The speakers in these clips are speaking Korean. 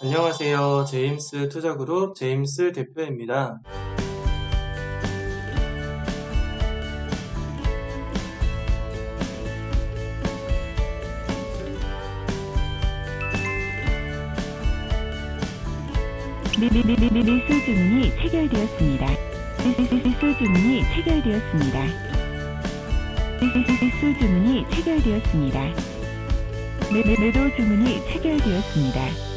안녕하세요. 제임스 투자그룹 제임스 대표입니다. 매수 주문이 체결되었습니다. 매수 주문이 체결되었습니다. 매수 주문이 체결되었습니다. 매- 매- 매도 주문이 체결되었습니다.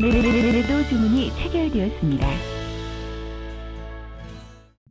매도 주문이 체결되었습니다.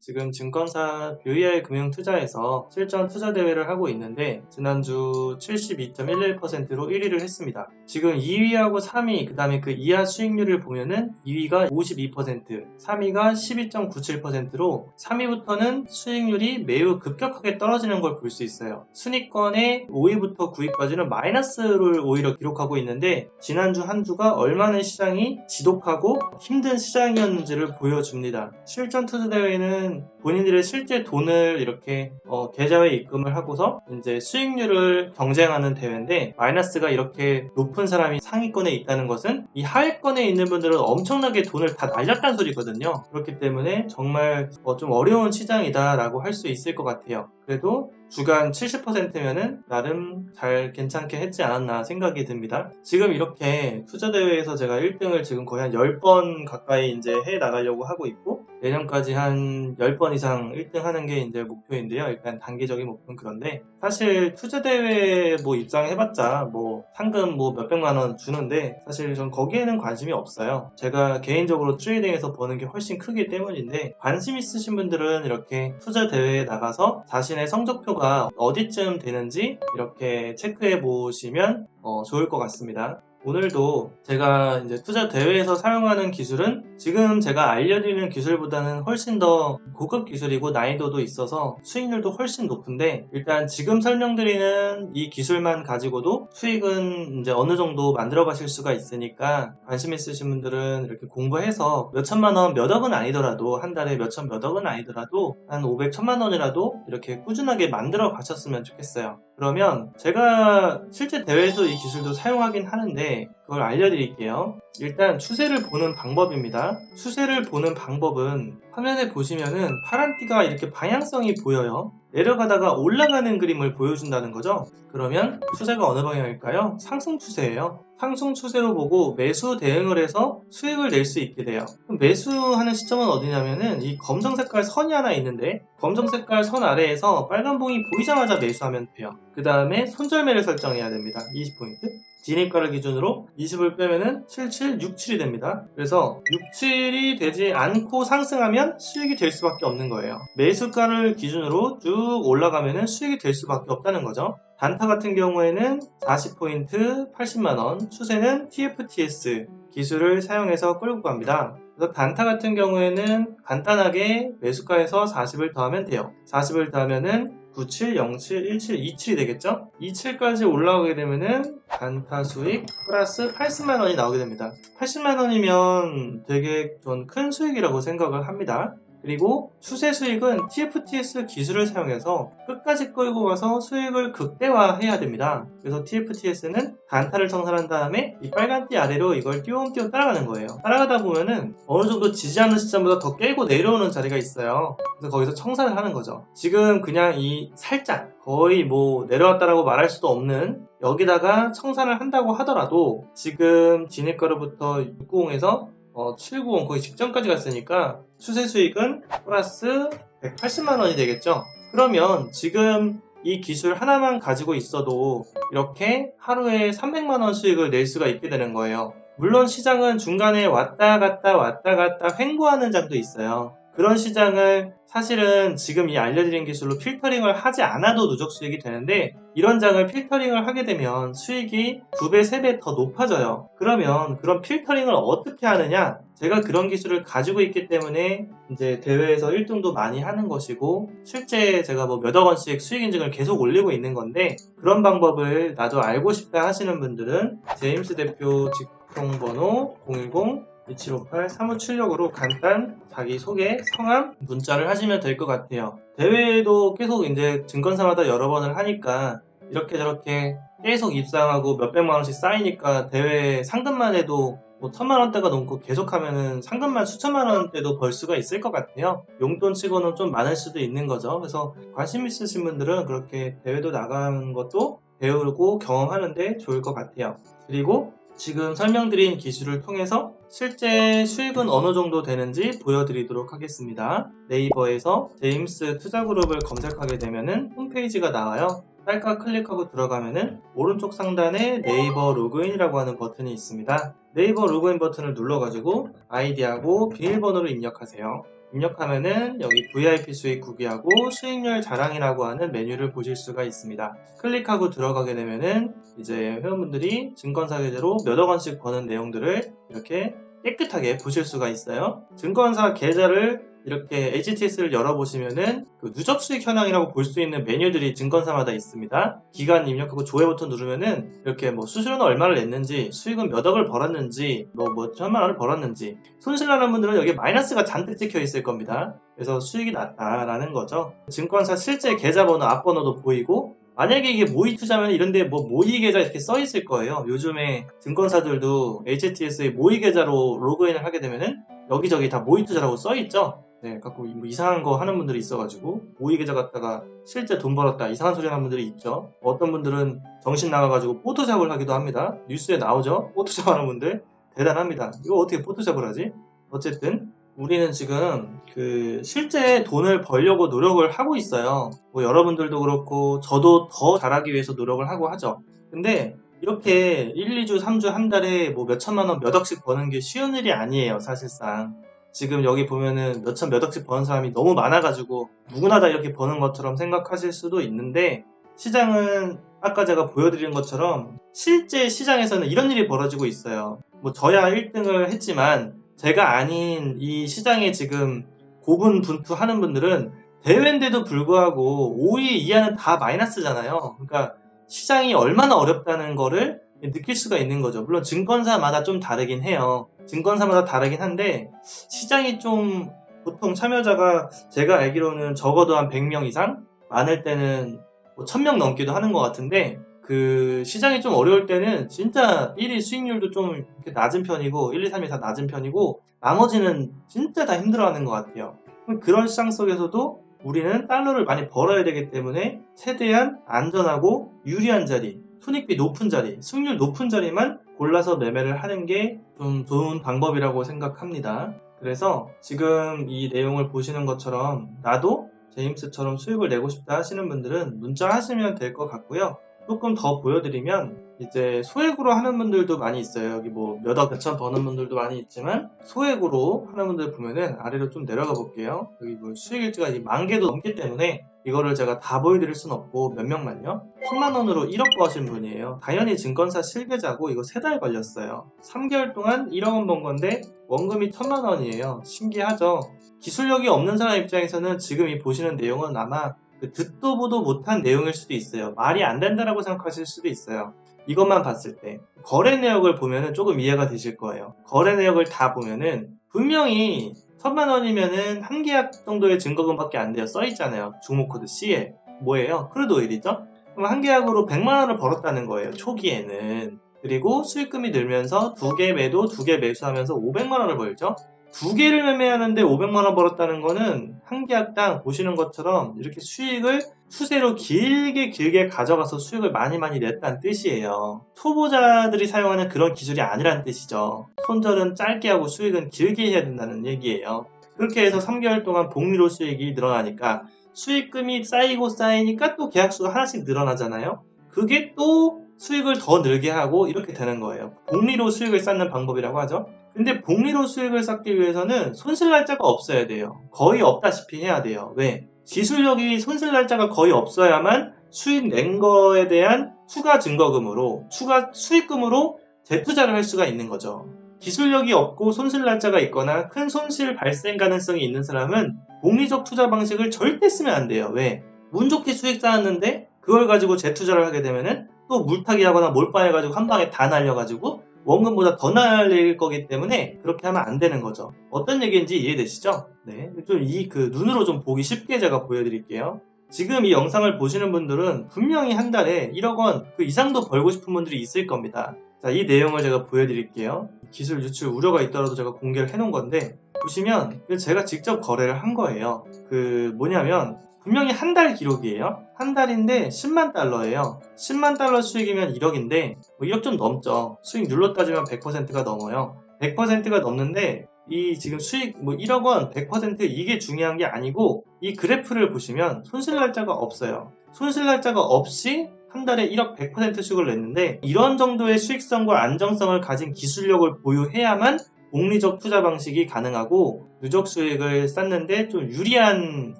지금 증권사 BVR 금융투자에서 실전 투자 대회를 하고 있는데 지난주 72.11%로 1위를 했습니다. 지금 2위하고 3위 그 다음에 그 이하 수익률을 보면은 2위가 52%, 3위가 12.97%로 3위부터는 수익률이 매우 급격하게 떨어지는 걸 볼 수 있어요. 순위권의 5위부터 9위까지는 마이너스를 오히려 기록하고 있는데 지난주 한 주가 얼마나 시장이 지독하고 힘든 시장이었는지를 보여줍니다. 실전 투자 대회는 본인들의 실제 돈을 이렇게 어, 계좌에 입금을 하고서 이제 수익률을 경쟁하는 대회인데 마이너스가 이렇게 높은 사람이 상위권에 있다는 것은 이 하위권에 있는 분들은 엄청나게 돈을 다 날렸다는 소리거든요. 그렇기 때문에 정말 어, 좀 어려운 시장이다라고 할 수 있을 것 같아요. 그래도 주간 70%면은 나름 잘 괜찮게 했지 않았나 생각이 듭니다. 지금 이렇게 투자대회에서 제가 1등을 지금 거의 한 10번 가까이 이제 해 나가려고 하고 있고, 내년까지 한 10번 이상 1등 하는 게 이제 목표인데요. 일단 단기적인 목표는 그런데, 사실 투자대회 뭐 입장해봤자 뭐 상금 뭐 몇백만 원 주는데, 사실 전 거기에는 관심이 없어요. 제가 개인적으로 트레이딩에서 버는 게 훨씬 크기 때문인데, 관심 있으신 분들은 이렇게 투자대회에 나가서 자신의 성적표가 어디쯤 되는지 이렇게 체크해 보시면 어, 좋을 것 같습니다. 오늘도 제가 이제 투자 대회에서 사용하는 기술은 지금 제가 알려드리는 기술보다는 훨씬 더 고급 기술이고 난이도도 있어서 수익률도 훨씬 높은데 일단 지금 설명드리는 이 기술만 가지고도 수익은 이제 어느 정도 만들어 가실 수가 있으니까 관심 있으신 분들은 이렇게 공부해서 몇 천만 원, 몇 억은 아니더라도 한 달에 몇 천, 몇 억은 아니더라도 한 500, 천만 원이라도 이렇게 꾸준하게 만들어 가셨으면 좋겠어요. 그러면 제가 실제 대회에서 이 기술도 사용하긴 하는데 그걸 알려드릴게요. 일단 추세를 보는 방법입니다. 추세를 보는 방법은 화면에 보시면은 파란 띠가 이렇게 방향성이 보여요. 내려가다가 올라가는 그림을 보여준다는 거죠. 그러면 추세가 어느 방향일까요? 상승 추세예요. 상승 추세로 보고 매수 대응을 해서 수익을 낼 수 있게 돼요. 매수하는 시점은 어디냐면은 이 검정 색깔 선이 하나 있는데 검정 색깔 선 아래에서 빨간 봉이 보이자마자 매수하면 돼요. 그 다음에 손절매를 설정해야 됩니다. 20포인트. 진입가를 기준으로 20을 빼면은 77, 67이 됩니다. 그래서 67이 되지 않고 상승하면 수익이 될 수밖에 없는 거예요. 매수가를 기준으로 쭉 올라가면은 수익이 될 수밖에 없다는 거죠. 단타 같은 경우에는 40포인트 80만원, 추세는 TFTS 기술을 사용해서 끌고 갑니다. 그래서 단타 같은 경우에는 간단하게 매수가에서 40을 더하면 돼요. 40을 더하면은 97, 07, 17, 27이 되겠죠? 27까지 올라오게 되면은 단타 수익 플러스 80만 원이 나오게 됩니다. 80만 원이면 되게 전 큰 수익이라고 생각을 합니다. 그리고 추세 수익은 TFTS 기술을 사용해서 끝까지 끌고 가서 수익을 극대화해야 됩니다. 그래서 TFTS는 단타를 청산한 다음에 이 빨간 띠 아래로 이걸 띄엄띄엄 따라가는 거예요. 따라가다 보면은 어느 정도 지지하는 시점보다 더 깨고 내려오는 자리가 있어요. 그래서 거기서 청산을 하는 거죠. 지금 그냥 이 살짝 거의 뭐 내려왔다라고 말할 수도 없는 여기다가 청산을 한다고 하더라도 지금 진입가로부터 690에서 어, 790 거의 직전까지 갔으니까 추세 수익은 플러스 180만 원이 되겠죠. 그러면 지금 이 기술 하나만 가지고 있어도 이렇게 하루에 300만 원 수익을 낼 수가 있게 되는 거예요. 물론 시장은 중간에 왔다 갔다 왔다 갔다 횡보하는 장도 있어요. 그런 시장을 사실은 지금 이 알려드린 기술로 필터링을 하지 않아도 누적 수익이 되는데 이런 장을 필터링을 하게 되면 수익이 2배, 3배 더 높아져요. 그러면 그런 필터링을 어떻게 하느냐? 제가 그런 기술을 가지고 있기 때문에 이제 대회에서 1등도 많이 하는 것이고 실제 제가 뭐 몇억 원씩 수익 인증을 계속 올리고 있는 건데 그런 방법을 나도 알고 싶다 하시는 분들은 제임스 대표 직통번호 010 2758 사무출력으로 간단 자기소개, 성함, 문자를 하시면 될 것 같아요. 대회에도 계속 이제 증권사마다 여러 번을 하니까 이렇게 저렇게 계속 입상하고 몇백만 원씩 쌓이니까 대회 상금만 해도 뭐 천만 원대가 넘고 계속하면은 상금만 수천만 원대도 벌 수가 있을 것 같아요. 용돈 치고는 좀 많을 수도 있는 거죠. 그래서 관심 있으신 분들은 그렇게 대회도 나가는 것도 배우고 경험하는데 좋을 것 같아요. 그리고 지금 설명드린 기술을 통해서 실제 수익은 어느 정도 되는지 보여드리도록 하겠습니다. 네이버에서 제임스 투자그룹을 검색하게 되면은 홈페이지가 나와요. 딸깍 클릭하고 들어가면은 오른쪽 상단에 네이버 로그인이라고 하는 버튼이 있습니다. 네이버 로그인 버튼을 눌러가지고 아이디하고 비밀번호를 입력하세요. 입력하면은 여기 VIP 수익 구기하고 수익률 자랑이라고 하는 메뉴를 보실 수가 있습니다. 클릭하고 들어가게 되면은 이제 회원분들이 증권사 계좌로 몇억 원씩 버는 내용들을 이렇게 깨끗하게 보실 수가 있어요. 증권사 계좌를 이렇게 HTS를 열어보시면은 그 누적 수익 현황이라고 볼 수 있는 메뉴들이 증권사마다 있습니다. 기간 입력하고 조회 버튼 누르면은 이렇게 뭐 수수료는 얼마를 냈는지, 수익은 몇 억을 벌었는지, 뭐, 뭐 천만 원을 벌었는지, 손실 나는 분들은 여기 마이너스가 잔뜩 찍혀 있을 겁니다. 그래서 수익이 났다라는 거죠. 증권사 실제 계좌번호, 앞번호도 보이고, 만약에 이게 모의 투자면 이런데 뭐 모의 계좌 이렇게 써 있을 거예요. 요즘에 증권사들도 HTS의 모의 계좌로 로그인을 하게 되면은 여기저기 다 모의 투자라고 써 있죠. 네, 갖고 뭐 이상한 거 하는 분들이 있어가지고 모의 계좌 갖다가 실제 돈 벌었다 이상한 소리 하는 분들이 있죠. 어떤 분들은 정신 나가가지고 포토샵을 하기도 합니다. 뉴스에 나오죠. 포토샵 하는 분들 대단합니다. 이거 어떻게 포토샵을 하지? 어쨌든 우리는 지금 그 실제 돈을 벌려고 노력을 하고 있어요. 뭐 여러분들도 그렇고 저도 더 잘하기 위해서 노력을 하고 하죠. 근데 이렇게 1, 2주, 3주, 한 달에 뭐 몇천만 원, 몇 억씩 버는 게 쉬운 일이 아니에요, 사실상. 지금 여기 보면은 몇천, 몇 억씩 버는 사람이 너무 많아가지고 누구나 다 이렇게 버는 것처럼 생각하실 수도 있는데 시장은 아까 제가 보여드린 것처럼 실제 시장에서는 이런 일이 벌어지고 있어요. 뭐 저야 1등을 했지만 제가 아닌 이 시장에 지금 고분분투하는 분들은 대회인데도 불구하고 5위 이하는 다 마이너스잖아요. 그러니까 시장이 얼마나 어렵다는 거를 느낄 수가 있는 거죠. 물론 증권사마다 좀 다르긴 해요. 증권사마다 다르긴 한데 시장이 좀 보통 참여자가 제가 알기로는 적어도 한 100명 이상 많을 때는 뭐 1000명 넘기도 하는 것 같은데 그 시장이 좀 어려울 때는 진짜 1위 수익률도 좀 이렇게 낮은 편이고 1, 2, 3위 다 낮은 편이고 나머지는 진짜 다 힘들어하는 것 같아요. 그런 시장 속에서도 우리는 달러를 많이 벌어야 되기 때문에 최대한 안전하고 유리한 자리, 손익비 높은 자리, 수익률 높은 자리만 골라서 매매를 하는 게 좀 좋은 방법이라고 생각합니다. 그래서 지금 이 내용을 보시는 것처럼 나도 제임스처럼 수익을 내고 싶다 하시는 분들은 문자 하시면 될 것 같고요. 조금 더 보여드리면 이제 소액으로 하는 분들도 많이 있어요. 여기 뭐 몇억 몇천 버는 분들도 많이 있지만 소액으로 하는 분들 보면은 아래로 좀 내려가 볼게요. 여기 뭐 수익 일지가 이만 개도 넘기 때문에 이거를 제가 다 보여드릴 순 없고 몇 명만요. 10만 원으로 1억 버신 분이에요. 당연히 증권사 실계자고 이거 3달 걸렸어요. 3개월 동안 1억 원 번 건데 원금이 1000만 원이에요. 신기하죠? 기술력이 없는 사람 입장에서는 지금 이 보시는 내용은 아마 그 듣도 보도 못한 내용일 수도 있어요. 말이 안 된다라고 생각하실 수도 있어요. 이것만 봤을 때 거래 내역을 보면은 조금 이해가 되실 거예요. 거래 내역을 다 보면은 분명히 천만 원이면은 한 계약 정도의 증거금밖에 안 돼요. 써 있잖아요. 주목 코드 C에 뭐예요? 크루드 오일이죠? 그럼 한 계약으로 100만 원을 벌었다는 거예요. 초기에는 그리고 수익금이 늘면서 두 개 매도, 두 개 매수하면서 500만 원을 벌죠. 두 개를 매매하는데 500만 원 벌었다는 거는 한 계약당 보시는 것처럼 이렇게 수익을 추세로 길게 길게 가져가서 수익을 많이 많이 냈다는 뜻이에요. 초보자들이 사용하는 그런 기술이 아니란 뜻이죠. 손절은 짧게 하고 수익은 길게 해야 된다는 얘기예요. 그렇게 해서 3개월 동안 복리로 수익이 늘어나니까 수익금이 쌓이고 쌓이니까 또 계약수가 하나씩 늘어나잖아요. 그게 또 수익을 더 늘게 하고 이렇게 되는 거예요. 복리로 수익을 쌓는 방법이라고 하죠. 근데 복리로 수익을 쌓기 위해서는 손실 날짜가 없어야 돼요. 거의 없다시피 해야 돼요. 왜? 기술력이 손실 날짜가 거의 없어야만 수익 낸 거에 대한 추가 증거금으로, 추가 수익금으로 재투자를 할 수가 있는 거죠. 기술력이 없고 손실 날짜가 있거나 큰 손실 발생 가능성이 있는 사람은 복리적 투자 방식을 절대 쓰면 안 돼요. 왜? 운 좋게 수익 쌓았는데 그걸 가지고 재투자를 하게 되면은 또 물타기 하거나 몰빵해가지고 한 방에 다 날려가지고 원금보다 더 날릴 거기 때문에 그렇게 하면 안 되는 거죠. 어떤 얘기인지 이해되시죠? 네. 좀 이 그 눈으로 좀 보기 쉽게 제가 보여드릴게요. 지금 이 영상을 보시는 분들은 분명히 한 달에 1억 원 그 이상도 벌고 싶은 분들이 있을 겁니다. 자, 이 내용을 제가 보여드릴게요. 기술 유출 우려가 있더라도 제가 공개를 해놓은 건데 보시면 제가 직접 거래를 한 거예요. 그 뭐냐면 분명히 한 달 기록이에요. 한 달인데 10만 달러예요. 10만 달러 수익이면 1억인데 뭐 1억 좀 넘죠. 수익 눌러 따지면 100%가 넘어요. 100%가 넘는데 이 지금 수익 뭐 1억 원 100% 이게 중요한 게 아니고 이 그래프를 보시면 손실 날짜가 없어요. 손실 날짜가 없이 한 달에 1억 100% 수익을 냈는데 이런 정도의 수익성과 안정성을 가진 기술력을 보유해야만 복리적 투자 방식이 가능하고 누적 수익을 쌓는데 좀 유리한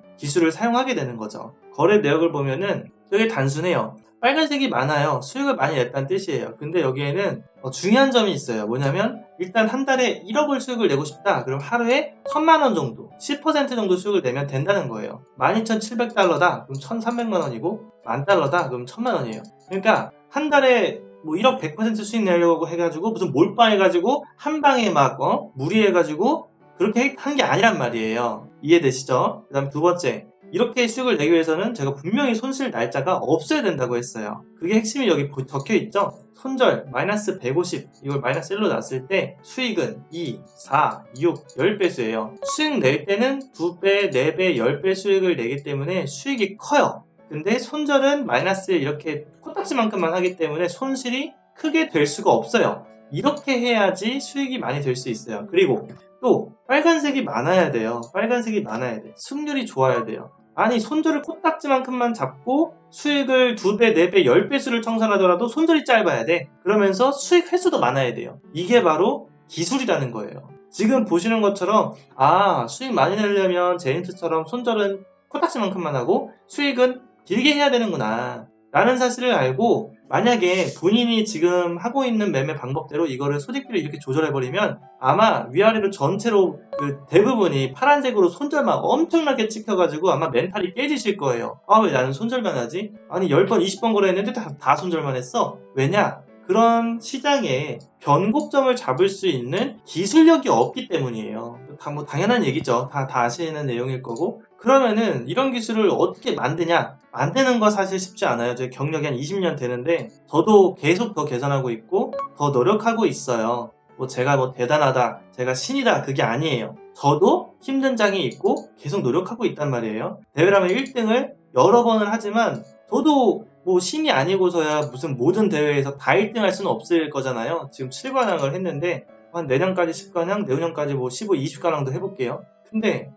기술을 사용하게 되는 거죠. 거래 내역을 보면은 되게 단순해요. 빨간색이 많아요. 수익을 많이 냈다는 뜻이에요. 근데 여기에는 어, 중요한 점이 있어요. 뭐냐면 일단 한 달에 1억을 수익을 내고 싶다. 그럼 하루에 1000만 원 정도, 10% 정도 수익을 내면 된다는 거예요. 12,700달러다. 그럼 1,300만 원이고 만 달러다. 그럼 1000만 원이에요. 그러니까 한 달에 뭐 1억 100% 수익 내려고 해가지고 무슨 몰빵해가지고 한 방에 막 어? 무리해가지고 그렇게 한 게 아니란 말이에요. 이해되시죠? 그 다음 두 번째. 이렇게 수익을 내기 위해서는 제가 분명히 손실 날짜가 없어야 된다고 했어요. 그게 핵심이 여기 보- 적혀 있죠? 손절 마이너스 150 이걸 마이너스 1로 놨을 때 수익은 2, 4, 6, 10배수예요. 수익 낼 때는 2배, 4배, 10배 수익을 내기 때문에 수익이 커요. 근데 손절은 마이너스 이렇게 코딱지만큼만 하기 때문에 손실이 크게 될 수가 없어요. 이렇게 해야지 수익이 많이 될 수 있어요. 그리고 또 빨간색이 많아야 돼요. 빨간색이 많아야 돼. 승률이 좋아야 돼요. 아니 손절을 코딱지만큼만 잡고 수익을 2배, 4배, 10배 수를 청산하더라도 손절이 짧아야 돼. 그러면서 수익 횟수도 많아야 돼요. 이게 바로 기술이라는 거예요. 지금 보시는 것처럼 아 수익 많이 내려면 제인트처럼 손절은 코딱지만큼만 하고 수익은 길게 해야 되는구나. 라는 사실을 알고 만약에 본인이 지금 하고 있는 매매 방법대로 이거를 소득비를 이렇게 조절해버리면 아마 위아래로 전체로 그 대부분이 파란색으로 손절만 엄청나게 찍혀가지고 아마 멘탈이 깨지실 거예요. 아 왜 나는 손절만 하지? 아니 10번 20번 거래했는데 다, 다 손절만 했어? 왜냐? 그런 시장에 변곡점을 잡을 수 있는 기술력이 없기 때문이에요. 다 뭐 당연한 얘기죠. 다, 다 아시는 내용일 거고. 그러면은 이런 기술을 어떻게 만드냐? 만드는 거 사실 쉽지 않아요. 제 경력이 한 20년 되는데 저도 계속 더 개선하고 있고 더 노력하고 있어요. 뭐 제가 뭐 대단하다, 제가 신이다 그게 아니에요. 저도 힘든 장이 있고 계속 노력하고 있단 말이에요. 대회라면 1등을 여러 번을 하지만 저도 뭐 신이 아니고서야 무슨 모든 대회에서 다 1등 할 수는 없을 거잖아요. 지금 7관왕을 했는데 한 내년까지 10관왕, 내후년까지 뭐 15, 20관왕도 해볼게요. 근데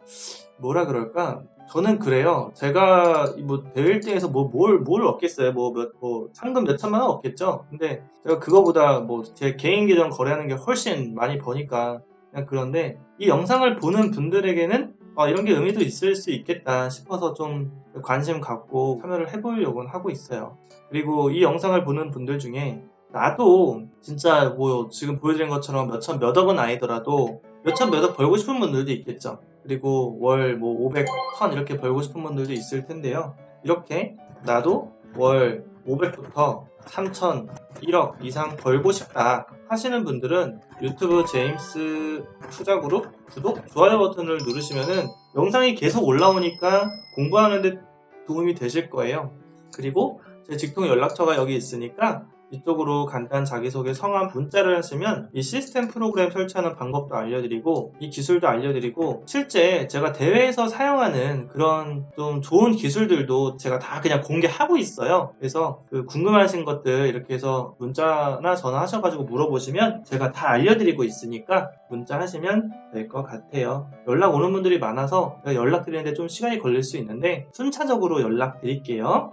뭐라 그럴까? 저는 그래요. 제가 뭐 대회 1등에서 뭐뭘뭘 얻겠어요. 뭐몇뭐 상금 몇 천만 원 얻겠죠. 근데 제가 그거보다 뭐 제 개인 계정 거래하는 게 훨씬 많이 버니까 그냥 그런데 이 영상을 보는 분들에게는 아, 이런 게 의미도 있을 수 있겠다 싶어서 좀 관심 갖고 참여를 해보려고 하고 있어요. 그리고 이 영상을 보는 분들 중에 나도 진짜 뭐 지금 보여드린 것처럼 몇천 몇억 은 아니더라도 몇천 몇억 벌고 싶은 분들도 있겠죠. 그리고 월 뭐 500, 1000 이렇게 벌고 싶은 분들도 있을 텐데요. 이렇게 나도 월 500부터 3천, 1억 이상 벌고 싶다 하시는 분들은 유튜브 제임스 투자그룹 구독, 좋아요 버튼을 누르시면은 영상이 계속 올라오니까 공부하는데 도움이 되실 거예요. 그리고 제 직통 연락처가 여기 있으니까 이쪽으로 간단 자기소개 성함 문자를 하시면 이 시스템 프로그램 설치하는 방법도 알려드리고 이 기술도 알려드리고 실제 제가 대회에서 사용하는 그런 좀 좋은 기술들도 제가 다 그냥 공개하고 있어요. 그래서 그 궁금하신 것들 이렇게 해서 문자나 전화하셔가지고 물어보시면 제가 다 알려드리고 있으니까 문자 하시면 될 것 같아요. 연락 오는 분들이 많아서 연락드리는데 좀 시간이 걸릴 수 있는데 순차적으로 연락드릴게요.